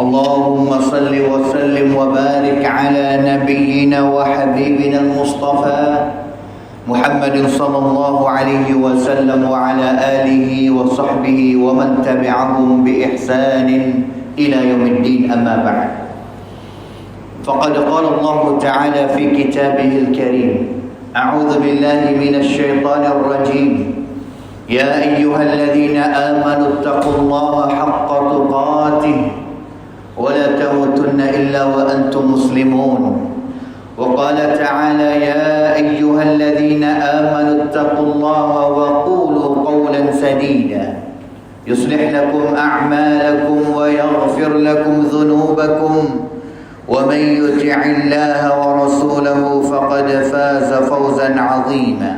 اللهم صل وسلم وبارك على نبينا وحبيبنا المصطفى محمد صلى الله عليه وسلم وعلى آله وصحبه ومن تبعهم بإحسان إلى يوم الدين. أما بعد فقد قال الله تعالى في كتابه الكريم أعوذ بالله من الشيطان الرجيم. يا أيها الذين آمنوا اتقوا الله حق تقاته ولا تموتن إلا وأنتم مسلمون. وقال تعالى يا أيها الذين آمنوا اتقوا الله وقولوا قولا سديدا. يصلح لكم أعمالكم ويغفر لكم ذنوبكم. ومن يطع الله ورسوله فقد فاز فوزا عظيما.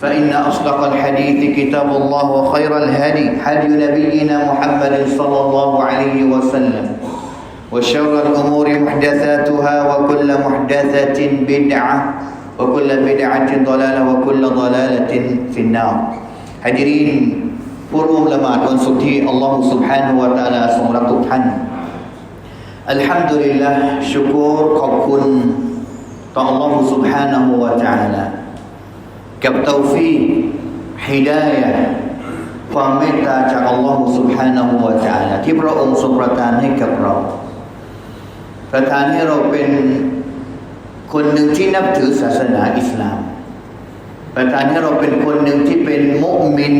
فإن أصدق الحديث كتاب الله وخير الهدي هدي نبينا محمد صلى الله عليه وسلم. وشر الأمور محدثاتها وكل محدثة بدعة وكل بدعة ضلالة وكل ضلالة في النار Hadirin ผู้ร่วมละหมาดวันศุกร์ที่อัลลอฮฺ سبحانه และ تعالى ทรงรักทุกท่าน อัลฮัมดุลิลละชุกรขอบคุณต่อ Allah سبحانه และ تعالى กับเตาฟีฮิดายะความเมตตาจาก Allah سبحانه และ تعالى ที่พระองค์ทรงประทานให้กับเรา ประทานให้เราเป็นคนหนึ่งที่นับถือศาสนาอิสลาม ประทานให้เราเป็นคนหนึ่งที่เป็นมุมิน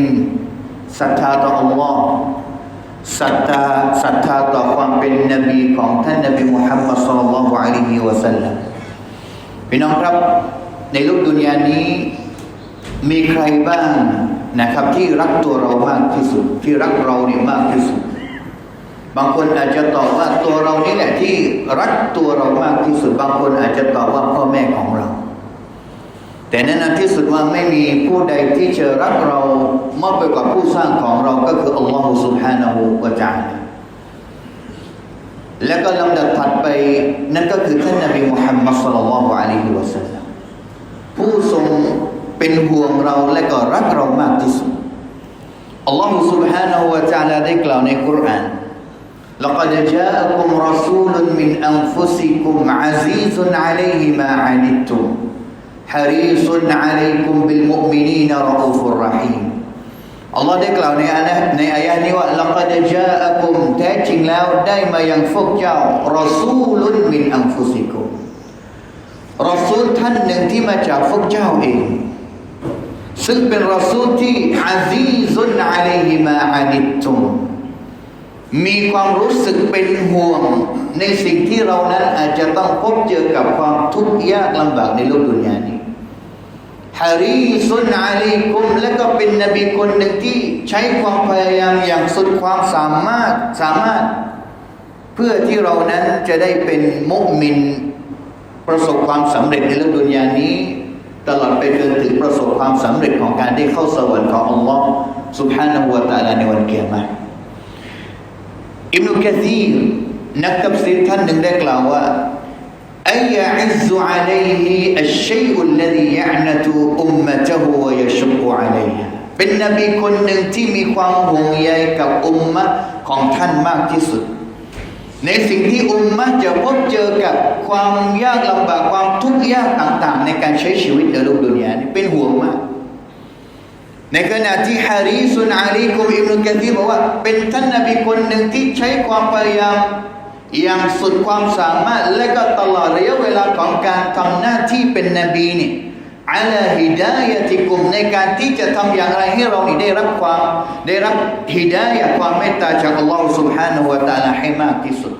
ศรัทธาต่อ Allah ศรัทธาศรัทธาต่อความเป็นนบีของท่านนบีมุฮัมมัดสุลลัลลอฮุอะลัยฮิวะสัลลัมพี่น้องครับในโลกดุนยานี้ มีใครบ้างนะครับ ที่รักตัวเรามากที่สุด ที่รักเราเนี่ยมากที่สุด บางคนอาจจะตอบว่าตัวเรานี่แหละที่รักตัวเรามากที่สุด บางคนอาจจะตอบว่าพ่อแม่ของเรา แต่แน่นอนที่สุดว่าไม่มีผู้ใดที่จะรักเรามากไปกว่าผู้สร้างของเราก็คืออัลลอฮฺ سبحانه และ تعالى และก็ลำดับถัดไปนั่นก็คือท่านนบีมุฮัมมัดสุลลัลลอฮุอะลัยฮิวะสัลลัมผู้ทรงเป็นห่วงเราและก็รักเรามากที่สุดอัลลอฮฺ سبحانه และ تعالى ได้กล่าวในกุรอาน لقد جاءكم رسول من أنفسكم عزيز عليه ما عنتم حريص عليكم بالمؤمنين رؤوف رحيم อัลลอฮ์ได้กล่าวในอายะในอายะนี้ว่า لقد جاءكم แท้จริงแล้วได้มายังพวกเจ้ารอซูลุนมินอันฟุซิกุมรอซูลท่านหนึ่งที่มาจากพวกเจ้าเอง ซึ่งเป็นรอซูลที่อาซีซุนอะลัยฮิมาอานิตตุม มีความรู้สึกเป็นห่วง ในสิ่งที่เรานั้นอาจจะต้องพบเจอกับความทุกข์ยากลำบากในโลกดุนยานี้ฮารีซุนอาลีกุมและก็เป็นนบีคนหนึ่งที่ใช้ความพยายามอย่างสุดความสามารถสามารถ เพื่อที่เรานั้นจะได้เป็นมุมิน ประสบความสำเร็จในโลกดุนยานี้ ตลอดไปจนถึงประสบความสำเร็จของการได้เข้าสวรรค์ของอัลลอฮ์ سبحانه และ تعالى ในวันเกียรติ อิบนุกะซีนักตับซีท่านหนึ่งได้กล่าวว่าอายะอิซุอะลัยฮิอัชชัยอุลลดียะนะตุอุมมะตะฮุวะยะชุกุอะลัยฮาเป็นนบีคนหนึ่งที่มีความห่วงใยกับอุมมะของท่านมากที่สุด ในสิ่งที่อุมมะจะพบเจอกับความยากลำบากความทุกข์ยากต่าง ๆ ในการใช้ชีวิตในโลกดุนยานี่เป็นห่วงมาก ในขณะที่ฮาริสุนอาลีกุมอิบนุกะซีบอกว่า เป็นท่านนบีคนหนึ่งที่ใช้ความพยายามอย่างสุดความสามารถและก็ตลอดระยะเวลาของการทำหน้าที่เป็นนบีนี่อัลฮิดายะติกุมในการที่จะทำอย่างไรให้เรานี่ได้รับความได้รับฮิดายะความเมตตาจากอัลลอฮฺ سبحانه และ تعالى ให้มากที่สุด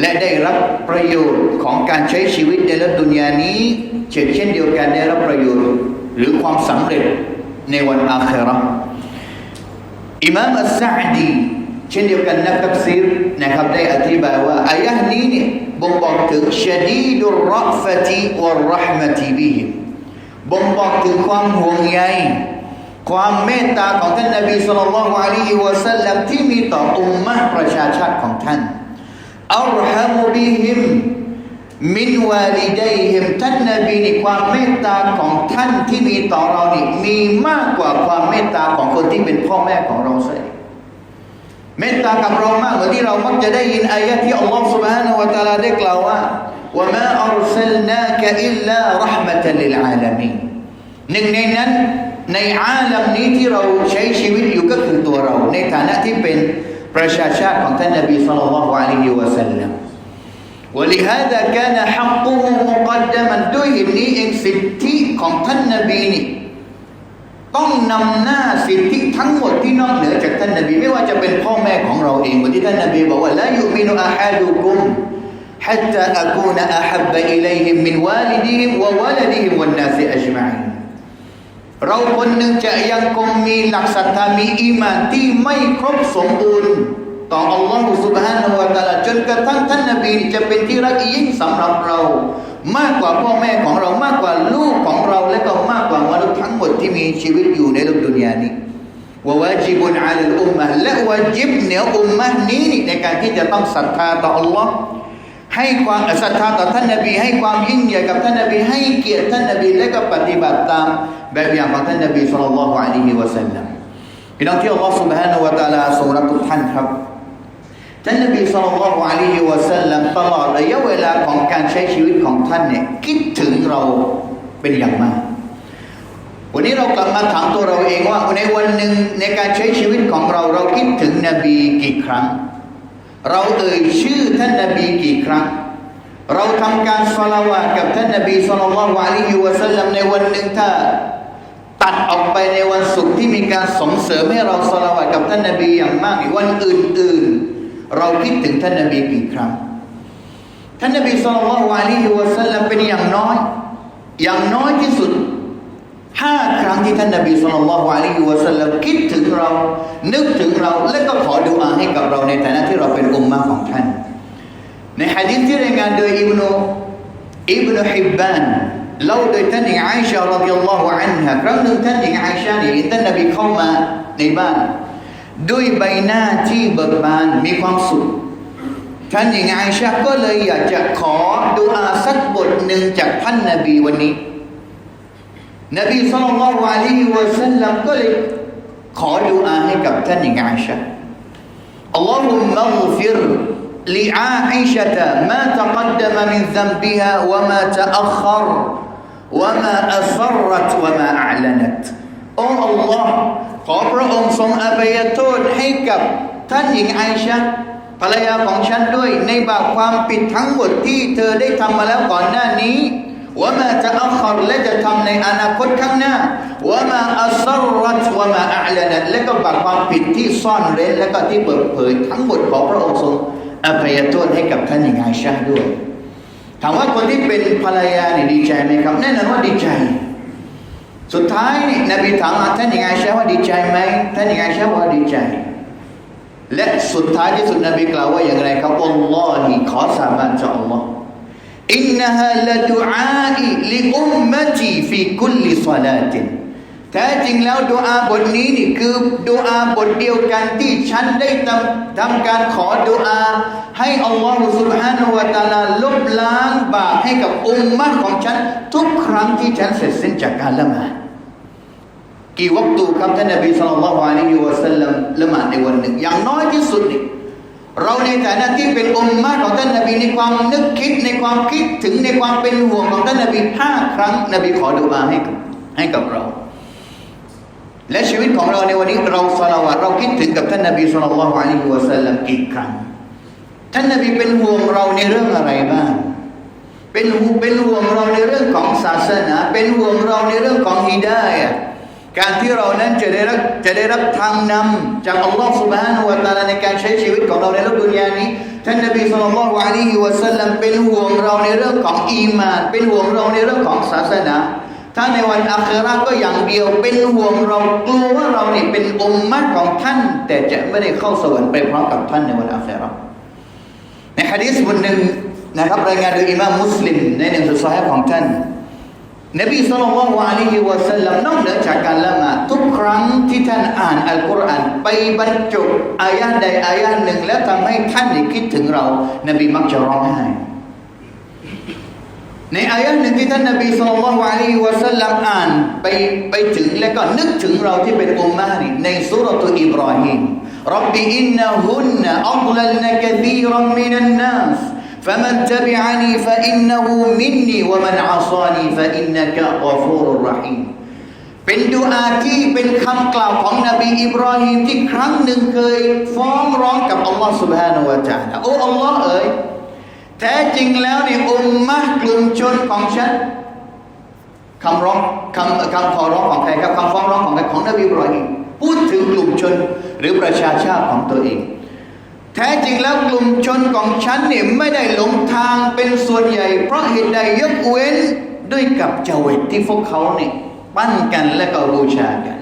และได้รับประโยชน์ของการใช้ชีวิตในโลกดุนยานี้เช่นเช่นเดียวกันได้รับประโยชน์ หรือความสำเร็จ ในวันอาคราอิมามอัสซาดีเช่นเดียวกันนักตักซีรนะครับได้อธิบายว่าอายะห์นี้เนี่ยบ่งบอกถึงชดีดุรรฟติวะรห์มะติบิฮิมบ่งบอกถึงความห่วงใยความเมตตาของท่านนบีสุลต่านละฮ์อะลัยฮิวะสัลลัมที่มีต่ออุมมะประชาชาติของท่านอัลฮัมบิฮิม มินวาลิดัยฮิมท่านนบีนี่ความเมตตาของท่านที่มีต่อเรานี่มีมากกว่าความเมตตาของคนที่เป็นพ่อแม่ของเราเสียเมตตากับเรามากเหมือนที่เรามักจะได้ยินอายะที่อัลลอฮฺ سبحانه และ تعالى ได้กล่าวว่า وما أرسلناك إلا رحمة للعالمين หนึ่งในนั้นในอาลัมนี้ที่เราใช้ชีวิตอยู่ก็คือตัวเรา ในฐานะที่เป็นประชาชาติของท่านนบีสุลต่านละฮ์อะลัยฮิวะสัลลัม ولهذا كان حقه مقدما ด้วยเหตุนี้เองสิทธิของท่านนบีนี่ต้องนำหน้าสิทธิทั้งหมดที่นอกเหนือจากท่านนบี ไม่ว่าจะเป็นพ่อแม่ของเราเองเหมือนที่ท่านนบีบอกว่าละยุมินุอาฮัดุกุม حتى أكون أحب إليهم من والدهم وولدهم والناس أجمعين เราคนหนึ่งจะยังคงมีหลักศรัทธามีอีมานที่ไม่ครบสมบูรณ์ ต่ออัลลอฮฺ سبحانه และ تعالى จนกระทั่งท่านนบีจะเป็นที่รักยิ่งสำหรับเรา มากกว่าพ่อแม่ของเรามากกว่าลูกของเรา และก็มากกว่ามนุษย์ทั้งหมดที่มีชีวิตอยู่ในโลกดุนยานี้ว่าวาจิบุนอาลอุมมะและวาจิบเหนืออุมมะนี้ในการที่จะต้องศรัทธาต่ออัลลอฮ์ให้ความศรัทธาต่อท่านนบี ให้ความยิ่งใหญ่กับท่านนบี ให้เกียรติท่านนบี และก็ปฏิบัติตามแบบอย่างของท่านนบีสุลต่านละฮ์อะลัยฮิวะสัลลัมพี่น้องที่อัลลอฮ์ سبحانه และ تعالى ทรงรักทุกท่านครับ ท่านนบีสุลต่านละฮ์ลัยฮิวะสัลลัมตลอดระยะเวลาของการใช้ชีวิตของท่านเนี่ยคิดถึงเราเป็นอย่างมาก วันนี้เรากลับมาถามตัวเราเองว่าในวันหนึ่งในการใช้ชีวิตของเราเราคิดถึงนบีกี่ครั้ง เราเอ่ยชื่อท่านนบีกี่ครั้ง เราทำการสลาวากับท่านนบีสุลต่านละฮ์ลัยฮิวะสัลลัมในวันหนึ่งถ้าตัดออกไปในวันศุกร์ที่มีการส่งเสริมให้เราสลาวากับท่านนบีอย่างมากในวันอื่นๆ เราคิดถึงท่านนบีกี่ครั้ง ท่านนบีสุลต่านละฮ์อะลัยฮิวะสัลลัมเป็นอย่างน้อย อย่างน้อยที่สุดห้าครั้งที่ท่านนบีสุลต่านละฮ์อะลัยฮิวะสัลลัมคิดถึงเรา นึกถึงเราและก็ขอดุอาให้กับเราในฐานะที่เราเป็นอุมมะของท่าน ในฮะดิษที่รายงานโดยอิบนุอิบนุฮิบบานเล่าโดยท่านหญิงไอชารดิยัลลอฮุอันฮะครั้งหนึ่งท่านหญิงไอชาเนี่ยท่านนบีเข้ามาในบ้าน ด้วยใบหน้าที่เบิกบานมีความสุขท่านหญิงไอชาก็เลยอยากจะขอดูอาสักบทหนึ่งจากท่านนาบีวันนี้ นบีสุลต่านวะลีวะสัลลัมก็เลยขอดูอาให้กับท่านหญิงไอชาอัลลอฮุมัลฟิรลิอาอิชะตะมาตะกัดดมะมินซัมบิฮะวะมาตะอัครวะมาอัสรรตวะมาอัลนัตโอ้ Allah ขอพระองค์ทรงอภัยโทษให้กับท่านหญิงไอชาภรรยาของฉันด้วยในบาปความผิดทั้งหมดที่เธอได้ทำมาแล้วก่อนหน้านี้ว่ามาจะอัครและจะทำในอนาคตข้างหน้าว่ามาอัสรัตว่ามาอัลนัตและก็บาปความผิดที่ซ่อนเร้นและก็ที่เปิดเผยทั้งหมดของพระองค์ทรงอภัยโทษให้กับท่านหญิงไอชาด้วยถามว่าคนที่เป็นภรรยาเนี่ยดีใจไหมครับแน่นอนว่าดีใจ สุดท้ายนี่นบีถามท่านหญิงไอชาว่าดีใจไหมท่านหญิงไอชาว่าดีใจ และสุดท้ายที่สุดนบีกล่าวว่าอย่างไรครับอัลลอฮ์ขอสาบานจากอัลลอฮ์อินนะฮะละดุอาอีลิอุมมะตีฟีคุลลิศลาตินแท้จริงแล้วดูอาบทนี้นี่คือดูอาบทเดียวกันที่ฉันได้ทำทำการขอดูอา ให้อัลลอฮฺสุบฮานาละตาลาลบล้างบาปให้กับอุมมะของฉัน ทุกครั้งที่ฉันเสร็จสิ้นจากการละหมาด กี่วัตูครับท่านนบีสุลต่านละฮ์อะลัยฮิวะสัลลัมละหมาดในวันหนึ่ง อย่างน้อยที่สุดนี่เราในฐานะที่เป็นอุมมะของท่านนบีในความนึกคิดในความคิดถึงในความเป็นห่วงของท่านนบีห้าครั้ง นบีขอดูอาให้กับให้กับเรา และชีวิตของเราในวันนี้เราสละวะเราคิดถึงกับท่านนบีสุลต่านละฮ์อะลัยฮิวะสัลลัมกี่ครั้ง ท่านนบีเป็นห่วงเราในเรื่องอะไรบ้างเป็นเป็นห่วงเราในเรื่องของศาสนา เป็นห่วงเราในเรื่องของฮิดายะ การที่เรานั้นจะได้รับจะได้รับทางนำจากอัลลอฮฺ سبحانه และ تعالى ในการใช้ชีวิตของเราในโลกดุนยานี้ ท่านนบีสุลต่านละฮ์อะลัยฮิวะสัลลัมเป็นห่วงเราในเรื่องของอีมาน เป็นห่วงเราในเรื่องของศาสนา ถ้าในวันอาคราก็อย่างเดียวเป็นห่วงเรากลัวว่าเราเนี่ยเป็นอมมะของท่าน แต่จะไม่ได้เข้าสวรรค์ไปพร้อมกับท่านในวันอาคราในฮะดีษบทหนึ่งนะครับรายงานโดยอิมามมุสลิมในหนังสือซอฮีของท่าน นบีสุลต่านละอะลัยฮิวะสัลลัมนอกเหนือจากการละหมาดทุกครั้งที่ท่านอ่านอัลกุรอานไปบรรจบอายะใดอายะหนึ่ง แล้วทำให้ท่านคิดถึงเรา นบีมักจะร้องไห้ในอายะหนึ่งที่ท่านนบีสุลต่านละอะลัยฮิวะสัลลัมอ่านไปไปถึงแล้วก็นึกถึงเราที่เป็นอุมมะนี่ในสุรตุอิบราฮิมรับบิอินนะฮุนนะอัลลัลนะกะธีรัมมินันนัส فمن تبعني فإنه مني ومن عصاني فإنك غفور رحيم เป็นดูอาที่เป็นคำกล่าวของนบีอิบราฮิมที่ครั้งหนึ่งเคยฟ้องร้องกับอัลลอฮ์ سبحانه และ تعالى โอ้อัลลอฮ์เอ๋ยแท้จริงแล้วในอุมมะกลุ่มชนของฉันคำร้องคำคำขอร้องของใครครับคำฟ้องร้องของใครของนบีอิบราฮิมพูดถึงกลุ่มชนหรือประชาชาติของตัวเอง แท้จริงแล้วกลุ่มชนของฉันเนี่ยไม่ได้หลงทางเป็นส่วนใหญ่ เพราะเหตุใดยกเว้นด้วยกับเจวิตที่พวกเขาเนี่ยปั้นกันและก็บูชากัน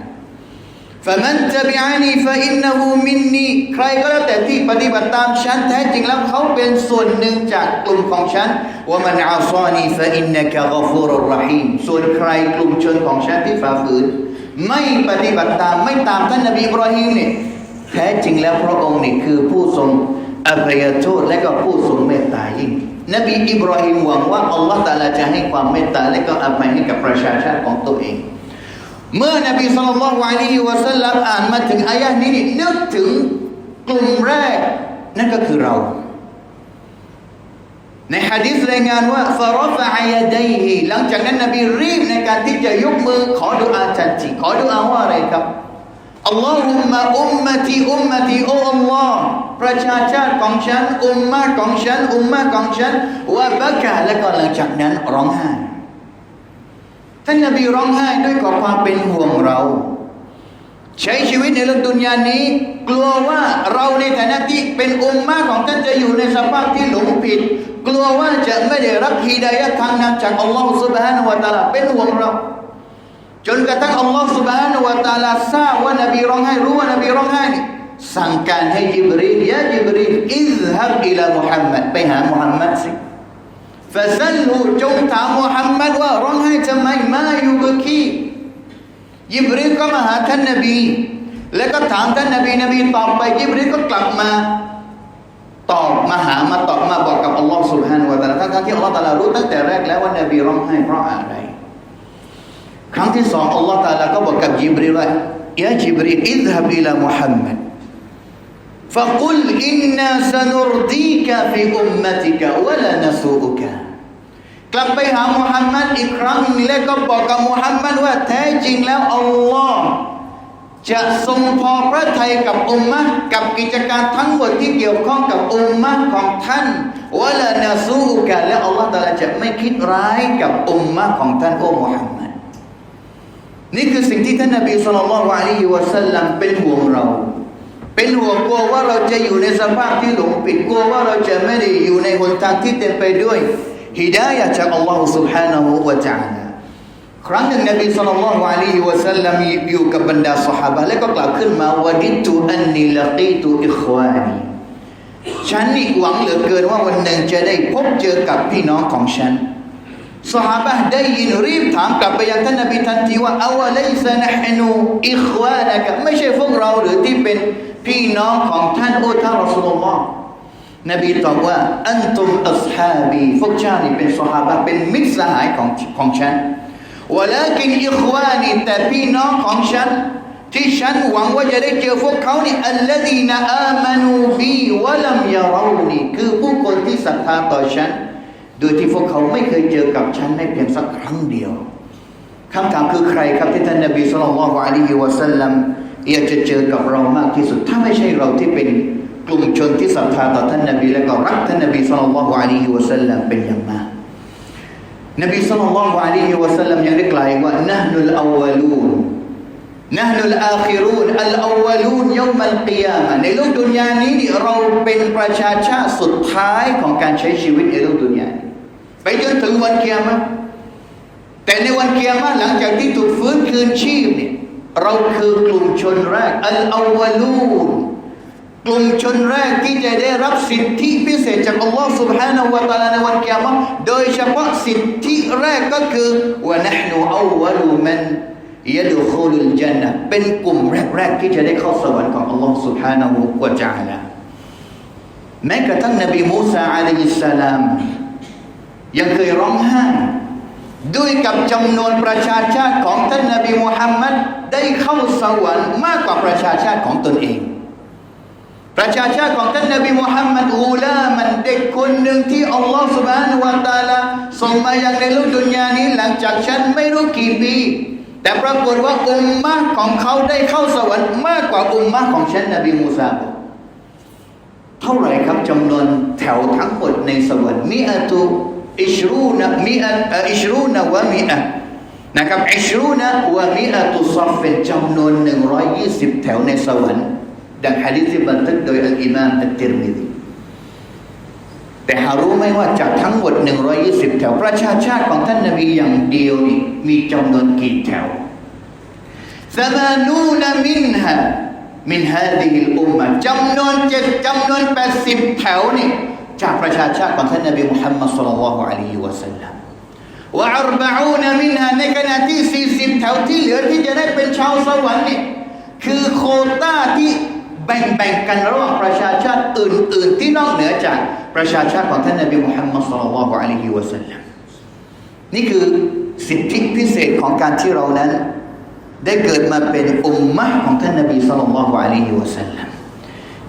فمن تبعني فإنه مني ใครก็แล้วแต่ที่ปฏิบัติตามฉันแท้จริงแล้วเขาเป็นส่วนหนึ่งจากกลุ่มของฉันว่ามันอาซานี فإنك غفور رحيم ส่วนใครกลุ่มชนของฉันที่ฝ่าฝืนไม่ปฏิบัติตามไม่ตามท่านนบีอิบราฮิมเนี่ยแ ท้จริงแล้วพระองค์นี่คือผู้ทรงอภัยโทษและก็ผู้ทรงเมตตายิ่ง นบีอิบราฮิมหวังว่าอัลลอฮฺตาลาจะให้ความเมตตาและก็อภัยให้กับประชาชาติของตัวเอง เมื่อนบีสุลต่านละอะลัยฮิวะสัลลัมอ่านมาถึงอายะนี้นึกถึงกลุ่มแรกนั่นก็คือเรา ในฮะดิษรายงานว่าฟารฟะอายะดัยฮิหลังจากนั้นนบีรีบในการที่จะยกมือขอดุอาทันทีขอดุอาว่าอะไรครับ อัลลอฮุมะอุมมะตีอุมมะตีโออัลลอฮ์ประชาชาติของฉัน อุมมะของฉัน อุมมะของฉันว่ะบักะและก็หลังจากนั้นร้องไห้ท่านนบีร้องไห้ด้วยความเป็นห่วงเรา ใช้ชีวิตในโลกดุนยานี้ กลัวว่าเราในฐานะที่เป็นอุมมะของท่านจะอยู่ในสภาพที่หลงผิด กลัวว่าจะไม่ได้รับฮีดายะทางนำจากอัลลอฮฺสุบฮานะวะตะลาเป็นห่วงเรา จนกระทั่งอัลลอฮฺสุบานุวาตาลาทราบว่านบีร้องไห้รู้ว่านบีร้องไห้สั่งการให้ยิบรีลยาจิบรีลอิสฮะอิลามุฮัมมัดไปหามุฮัมมัดสิฟาซัลฮูจงถามมุฮัมมัดว่าร้องไห้ทำไมมาอยู่บกี้ยิบรีลก็มาหาท่านนบี แล้วก็ถามท่านนบีนบีตอบไปยิบรีลก็กลับมาตอบมาหามาตอบมาบอกกับอัลลอฮฺสุลฮานุวาตาลาท่านที่อัลลอฮฺตาลารู้ตั้งแต่แรกแล้วว่านบีร้องไห้เพราะอะไร ครั้งที่สองอัลลอฮ์ตะลาก็บอกกับยิบรีลว่ายาจิบรีลอิذهب إلى محمد فقل إنا سنرضيك في أمتك ولا نسوءك กลับไปหามุฮัมมัดอีกครั้งแล้วก็บอกกับมุฮัมมัดว่าแท้จริงแล้วอัลลอฮ์จะทรงพอพระทัยกับอุมมะกับกิจการทั้งหมดที่เกี่ยวข้องกับอุมมะของท่านวะลานาซูกะและอัลลอฮ์ตะลาจะไม่คิดร้ายกับอุมมะของท่านโอ้มุฮัมมัด นี่คือสิ่งที่ท่านนบีสุลต่านละอะลัยฮิวะสัลลัมเป็นห่วงเรา เป็นห่วงกลัวว่าเราจะอยู่ในสภาพที่หลงผิดกลัวว่าเราจะไม่ได้อยู่ในหนทางที่เต็มไปด้วยฮิดายะจากอัลลอฮฺ سبحانه และ تعالى ครั้งหนึ่งนบีสุลต่านละอะลัยฮิวะสัลลัมอยู่กับบรรดาสหายและก็กล่าวขึ้นมาวะดิตุอันนิลกีตุอิควานีฉันนี่หวังเหลือเกินว่าวันหนึ่งจะได้พบเจอกับพี่น้องของฉัน สหายได้ยินรีบถามกลับไปยังท่านนบีทันทีว่าอาวะไลซะนะฮนูอิควานะกะไม่ใช่พวกเราหรือที่เป็นพี่น้องของท่านโอ้ท่านรอสุลลอฮ์นบีตอบว่าอันตุมอัศฮาบีพวกเจ้านี่เป็นสหายเป็นมิตรสหายของของฉันวะลากินอิควานีแต่พี่น้องของฉันที่ฉันหวังว่าจะได้เจอพวกเขานี่อัลลดีนอามานูบีวะลัมยารูนีคือผู้คนที่ศรัทธาต่อฉัน โดยที่พวกเขาไม่เคยเจอกับฉันในเพียงสักครั้งเดียวคำถามคือใครครับที่ท่านนบีสุลต่านละอะลัยฮิวะสัลลัมอยากจะเจอกับเรามากที่สุด ถ้าไม่ใช่เราที่เป็นกลุ่มชนที่ศรัทธาต่อท่านนบีและก็รักท่านนบีสุลต่านละอะลัยฮิวะสัลลัมเป็นอย่างมากนบีสุลต่านละอะลัยฮิวะสัลลัมยังได้กล่าวว่านะฮนุลอาวลูนนะฮนุลอาคิรูนอัลอาวลูนยามัลกิยามะในโลกดุนยานี้นี่เราเป็นประชาชาติสุดท้ายของการใช้ชีวิตในโลกดุนยานี้ ไปจนถึงวันกิยามะ แต่ในวันเกียรติหลังจากที่ถูกฟื้นคืนชีพเนี่ยเราคือกลุ่มชนแรกอัลอาวลูนกลุ่มชนแรกที่จะได้รับสิทธิพิเศษจากอัลลอฮ์ سبحانه และ تعالى ในวันเกียรติโดยเฉพาะสิทธิแรกก็คือวะนะห์นูอาวลูมันยะดุคูลุลจันนะเป็นกลุ่มแรกๆที่จะได้เข้าสวรรค์ของอัลลอฮ์ سبحانه และ تعالى แม้กระทั่งนบีมูซาอะลัยฮิสสลาม ยังเคยร้องไห้ด้วยกับจำนวนประชาชาติของท่านนบีมุฮัมมัดได้เข้าสวรรค์มากกว่าประชาชาติของตนเอง ประชาชาติของท่านนบีมุฮัมมัดอูลามันเด็กคนหนึ่งที่อัลลอฮฺสุบานาวะตาลาส่งมายังในโลกดุนยานี้หลังจากฉันไม่รู้กี่ปี แต่ปรากฏว่าอุมมะของเขาได้เข้าสวรรค์มากกว่าอุมมะของฉันนบีมูซาเท่าไหร่ครับจำนวนแถวทั้งหมดในสวรรค์มีอัตุ อิชรูนมีอันอิชรูวะมีอันนะครับอิชรูนวะมีอัตุซอฟเฟตจำนวนหนึ่งร้อยยี่สิบแถวในสวรรค์ดังฮะดิษบันทึกโดยอัลอิมามอัตติรมิดีแต่หารู้ไหมว่าจากทั้งหมด 120 แถว ประชาชาติของท่านนบีอย่างเดียวนี่มีจำนวนกี่แถวสมานูนมินฮะมินฮะดีลอุมมะจำนวนเจ็ดจำนวน 80 แถวนี่ จากประชาชาติของท่านนบีมุฮัมมัดสุลลัลลอฮุอะลัยฮิวะสัลลัมวะอัรบะอูนมินฮาในขณะที่ 40 แถวที่เหลือที่จะได้เป็นชาวสวรรค์นี่คือโคต้าที่แบ่งๆกันระหว่างประชาชาติอื่น ๆ ที่นอกเหนือจากประชาชาติของท่านนบีมุฮัมมัดสุลลัลลอฮุอะลัยฮิวะสัลลัมนี่คือสิทธิพิเศษของการที่เรานั้น ได้เกิดมาเป็นอุมมะของท่านนบีสุลต่านละฮ์อะลัยฮิวะสัลลัม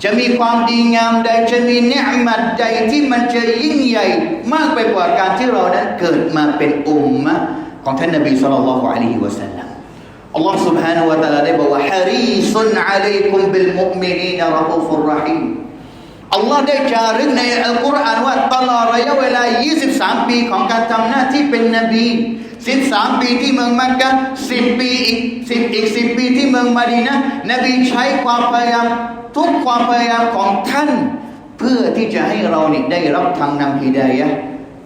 จะมีความดีงามใดจะมีเนืมัดใดที่มันจะยิ่งใหญ่ มากไปกว่าการที่เรานั้นเกิดมาเป็นอุมมะของท่านนบีสุลต่านละฮ์อะลัยฮิวะสัลลัมอัลลอฮ์ سبحانه และ تعالى ได้บอกว่าฮารีซุนอะลัยกุมบิลมุอ์มินีนรอูฟุรรหีมอัลลอฮ์ได้จารึกในอัลกุรอานว่าตลอดระยะเวลา 23 ปีของการทำหน้าที่เป็นนบี สิบสามปีที่เมืองมักกะสิบปีอีกสิบอีกสิบปีที่เมืองมาดีนะนบีใช้ความพยายามทุกความพยายามของท่าน เพื่อที่จะให้เราเนี่ยได้รับทางนำฮิดายะ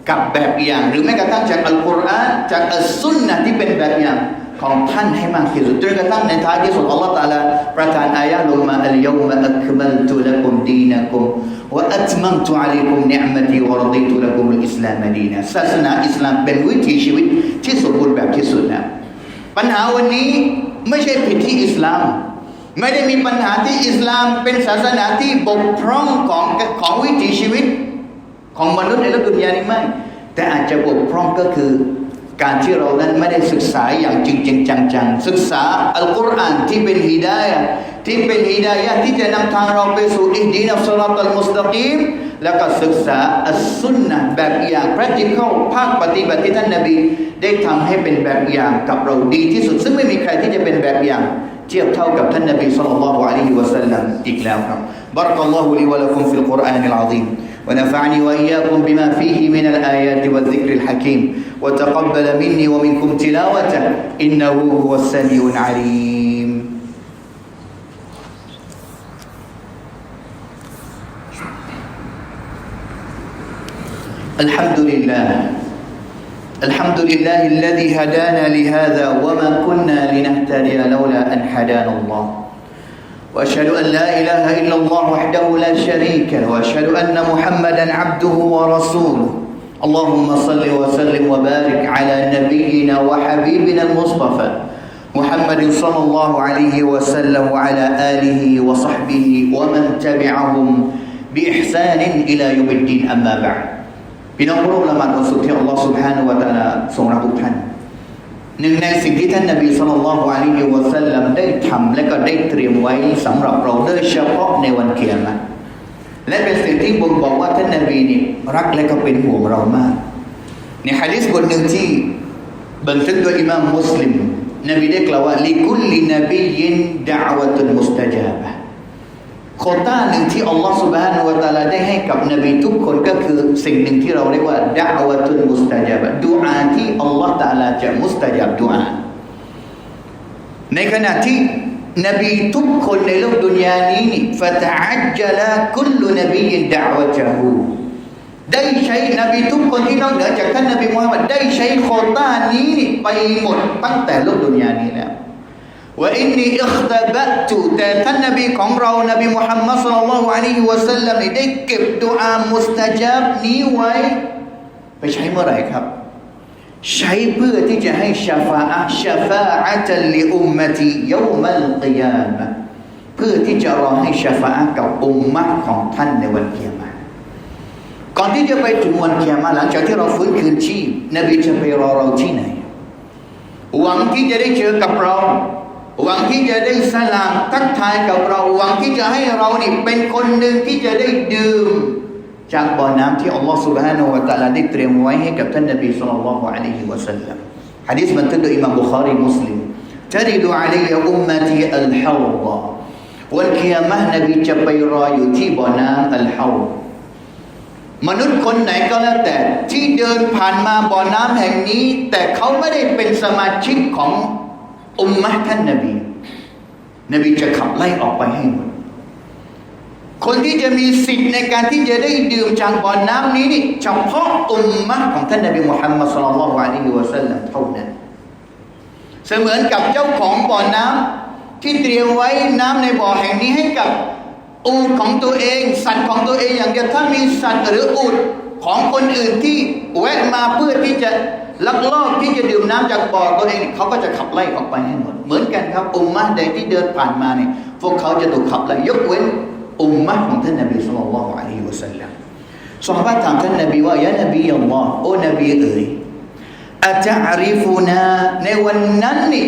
กับแบบอย่าง หรือแม้กระทั่งจากอัลกุรอานจากอัลสุนนะที่เป็นแบบอย่างของท่านให้มากที่สุดจนกระทั่งในท้ายที่สุดอัลลอฮฺตาลาประทานอายะลงมาอัลยอมะอักมัลตุลักุมดีนักุมวะอัตมัมตุอะลักุมเนืมตีวะรดีตุลักุมอิสลามดีนะศาสนาอิสลามเป็นวิถีชีวิตที่สมบูรณ์แบบที่สุดนะปัญหาวันนี้ไม่ใช่ผิดที่อิสลาม ไม่ได้มีปัญหาที่อิสลามเป็นศาสนาที่บกพร่องของของวิถีชีวิต ของมนุษย์ในโลกดุนยานี้ไม่ แต่อาจจะบกพร่องก็คือการที่เรานั้นไม่ได้ศึกษาอย่างจริงจริงจังๆ ศึกษาอัลกุรอานที่เป็นฮีดายะที่เป็นฮีดายะที่จะนำทางเราไปสู่อิดีนัสลาตัลมุสตะกีมแล้วก็ศึกษาอัสุนนะแบบอย่างพระจิตเข้าภาคปฏิบัติที่ท่านนาบี ได้ทำให้เป็นแบบอย่างกับเราดีที่สุด ซึ่งไม่มีใครที่จะเป็นแบบอย่าง เทียบเท่ากับท่านนาบีสุลต่านละฮ์อะลัยฮิวะสัลลัมอีกแล้วครับบารักัลลอฮุลิวะลักุมฟิลกุรอานิลอาซีม ونفعني وإياكم بما فيه من الآيات والذكر الحكيم. وتقبل مني ومنكم تلاوته. إنه هو السميع العليم. الحمد لله. الحمد لله الذي هدانا لهذا وما كنا لنهتدي لولا أن هدانا الله. وأشهد أن لا إله إلا الله وحده لا شريك له وأشهد أن محمدا عبده ورسوله. اللهم صل وسلم وبارك على نبينا وحبيبنا المصطفى محمد صلى الله عليه وسلم وعلى آله وصحبه ومن تبعهم بإحسان إلى يوم الدين. أما بعد พี่น้องผู้ร่วมละหมาดวันศุกร์ที่อัลลอฮ์ سبحانه وتعالى تعالى ทรงรับทุกท่าน หนึ่งในสิ่งที่ท่านนบีสุลต่านละฮ์อะลัยฮิวะสัลลัมได้ทำและก็ได้เตรียมไว้สำหรับเราโดยเฉพาะในวันเกียรติและเป็นสิ่งที่บ่งบอกว่าท่านนบีนี่รักและก็เป็นห่วงเรามาก ในฮะดิษบทหนึ่งที่บันทึกโดยอิมามมุสลิมนบีได้กล่าวว่าลิคุลลินบียินดะวะตุลมุสตะจาบะ โคต้าหนึ่งที่อัลลอฮฺสุบฮานุวะตาลาได้ให้กับนบีทุกคนก็คือสิ่งหนึ่งที่เราเรียกว่าดะอวตุนมุสตาจับดูอาที่อัลลอฮฺตาลาจะมุสตาจับดูอาในขณะที่นบีทุกคนในโลกดุนยานี้ฟะตะอัจจลาคุลนบีดะอวะจาฮูได้ใช้นบีทุกคนที่นอกเหนือจากท่านนบีมุฮัมมัดได้ใช้โคต้านี้ไปหมดตั้งแต่โลกดุนยานี้แล้ว ว่าอินนีอิคตบะตุแต่ท่านนบีของเรานบีมุฮัมมัดสุลลัลลอฮุอะลัยฮิวะสัลลัมได้เก็บดุอามุสตะจับนี้ไว้ ไปใช้เมื่อไหร่ครับ ใช้เพื่อที่จะให้ชาฟาอะชาฟาอะตัลลิอุมมะติยามัลกิยามะเพื่อที่จะรอให้ชาฟาอะกับอุมมะของท่านในวันเกียรมาก่อนที่จะไปถึงวันเกียรมาหลังจากที่เราฟื้นคืนชีพนบีจะไปรอเราที่ไหน หวังที่จะได้เจอกับเรา หวังที่จะได้สลามทักทายกับเรา หวังที่จะให้เรานี่เป็นคนหนึ่งที่จะได้ดื่ม จากบ่อน้ำที่อัลลอฮฺ سبحانه และ تعالى ได้เตรียมไว้ให้กับท่านนบีสุลต่านละฮ์อะลัยฮิวะสัลลัมฮะดีษบันทึกโดยอิหม่ามบุคารีมุสลิม ترد علي أمتي الحوض วันเคียามะห์นบีจะไปรออยู่ที่บ่อน้ำอัลฮาวมนุษย์คนไหนก็แล้วแต่ ที่เดินผ่านมาบ่อน้ำแห่งนี้ แต่เขาไม่ได้เป็นสมาชิกของ อุมมะท่านนบี นบีจะขับไล่ออกไปให้หมด คนที่จะมีสิทธิ์ในการที่จะได้ดื่มจากบ่อน้ำนี้นี่เฉพาะอุมมะของท่านนบีมุฮัมมัดสุลลัลลอฮุอะลัยฮิวะสัลลัมเท่านั้น เสมือนกับเจ้าของบ่อน้ำที่เตรียมไว้น้ำในบ่อแห่งนี้ให้กับอูดของตัวเอง สัตว์ของตัวเองอย่างเดียวถ้ามีสัตว์หรืออูด ของคนอื่นที่แวะมาเพื่อที่จะลักลอบที่จะดื่มน้ำจากบ่อตัวเองเขาก็จะขับไล่ออกไปให้หมด เหมือนกันครับ อุมมะใดที่เดินผ่านมาเนี่ยพวกเขาจะถูกขับไล่ยกเว้นอุมมะของท่านนบีสุลต่านละอะลัยฮิวสัลลัมสหายถามท่านนบีว่ายะนบีอัลลอฮ์โอ้นบีเอ๋ยอาจาริฟูนาในวันนั้นนี่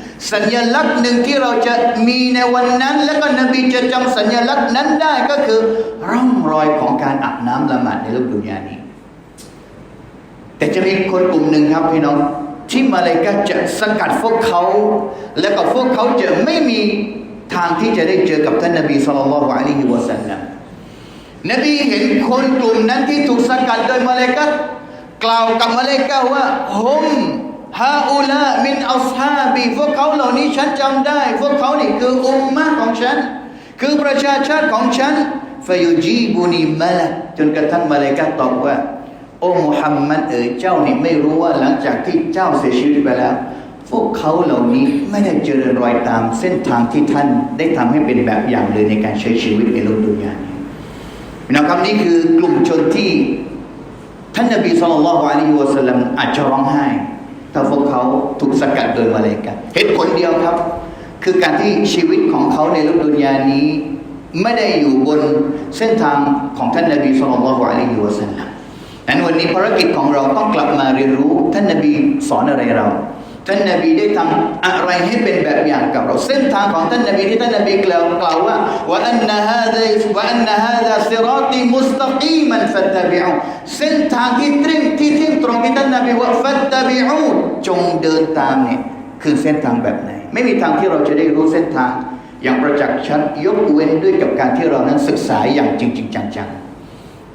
สัญลักษณ์หนึ่งที่เราจะมีในวันนั้น แล้วก็นบีจะจำสัญลักษณ์นั้นได้ก็คือ ร่องรอยของการอาบน้ำละหมาดในโลกดุนยานี้ แต่จะมีคนกลุ่มหนึ่งครับพี่น้องที่มาเลยก็จะสกัดพวกเขา แล้วก็พวกเขาจะไม่มีทางที่จะได้เจอกับท่านนบีสุลต่านละฮ์อะลัยฮิวะสัลลัมนบีเห็นคนกลุ่มนั้นที่ถูกสกัดโดยมาเลกักล่าวกับมาเลกัตว่าฮุม ฮาอุลามินอัลฮาบีพวกเขาเหล่านี้ฉันจำได้ พวกเขานี่คืออุมมะของฉัน คือประชาชาติของฉันฟยุจีบุนีมาละจนกระทั่งมาเลกัตตอบว่า โอ้มุฮัมมัดเอ๋ยเจ้านี่ไม่รู้ว่าหลังจากที่เจ้าเสียชีวิตไปแล้ว พวกเขาเหล่านี้ไม่ได้เจริญรอยตามเส้นทางที่ท่านได้ทำให้เป็นแบบอย่างเลยในการใช้ชีวิตในโลกดุนยานี้นะครับนี่คือกลุ่มชนที่ ท่านนบีสุลต่านละฮ์อะลัยฮิวะสัลลัมอาจจะร้องไห้ ถ้าพวกเขาถูกสกัดโดยมาเลกัตเหตุผลเดียวครับ คือการที่ชีวิตของเขาในโลกดุนยานี้ ไม่ได้อยู่บนเส้นทางของท่านนบีสุลต่านละฮ์อะลัยฮิวะสัลลัมนั้นวันนี้ภารกิจของเราต้องกลับมาเรียนรู้ท่านนบีสอนอะไรเรา ท่านนบีได้ทำอะไรให้เป็นแบบอย่างกับเรา เส้นทางของท่านนบีที่ท่านนบีกล่าวกล่าวว่าว่าอันนะฮาดะว่าอันนะฮาดะซิรอติมุสตะกีมันฟัตตะบิอูเส้นทางที่ตรงที่ที่ตรงที่ท่านนบีว่าฟัตตะบิอูจงเดินตามเนี่ยคือเส้นทางแบบไหน ไม่มีทางที่เราจะได้รู้เส้นทาง อย่างประจักษ์ชัดยกเว้นด้วยกับการที่เรานั้นศึกษาอย่างจริงๆจังๆ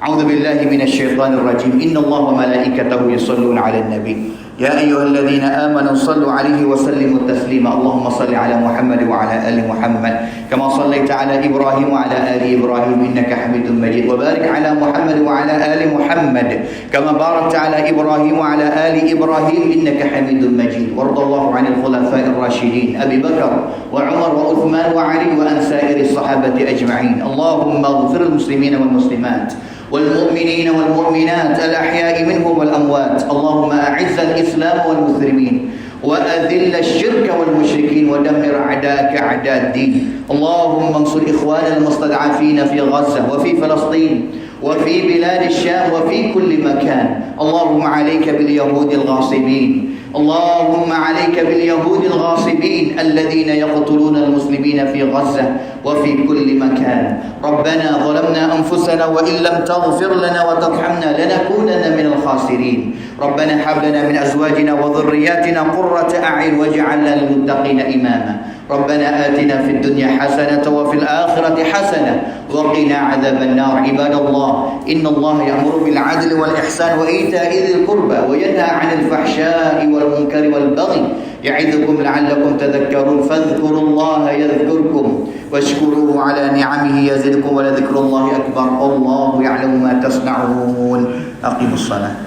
أعوذ بالله من الشيطان الرجيم إن الله وملائكته يصلون على النبي يا أيها الذين آمنوا صلوا عليه وسلموا تسليما. اللهم صل على محمد وعلى آل محمد كما صليت على إبراهيم وعلى آل إبراهيم إنك حميد مجيد. وبارك على محمد وعلى آل محمد كما باركت على إبراهيم وعلى آل إبراهيم إنك حميد مجيد. وارض الله عن الخلفاء الراشدين أبي بكر وعمر وعثمان وعلي وعن سائر الصحابة أجمعين. اللهم اغفر المسلمين والمسلمات. والمؤمنين والمؤمنات الأحياء منهم والأموات. اللهم أعز الإسلام والمسلمين وأذل الشرك والمشركين ودمر أعداءك أعداء الدين. اللهم انصر إخواننا المستضعفين في غزة وفي فلسطين وفي بلاد الشام وفي كل مكان. اللهم عليك باليهود الغاصبين. اللهم عليك باليهود الغاصبين الذين يقتلون المسلمين في غزة وفي كل مكان. ربنا ظلمنا أنفسنا وإن لم تغفر لنا وترحمنا لنكونن من الخاسرين. ربنا هب لنا من أزواجنا وذرياتنا قرة أعين واجعلنا للمتقين إماما. ربنا آتنا في الدنيا حسنة وفي الآخرة حسنة وقنا عذاب النار. عباد الله إن الله يأمر بالعدل والإحسان وإيتاء ذي القربى وينهى عن الفحشاء والمنكر والبغي يعظكم لعلكم تذكرون. فاذكروا الله يذكركم واشكروه على نعمه يزدكم ولذكر الله أكبر. الله يعلم ما تصنعون. أقيموا الصلاة.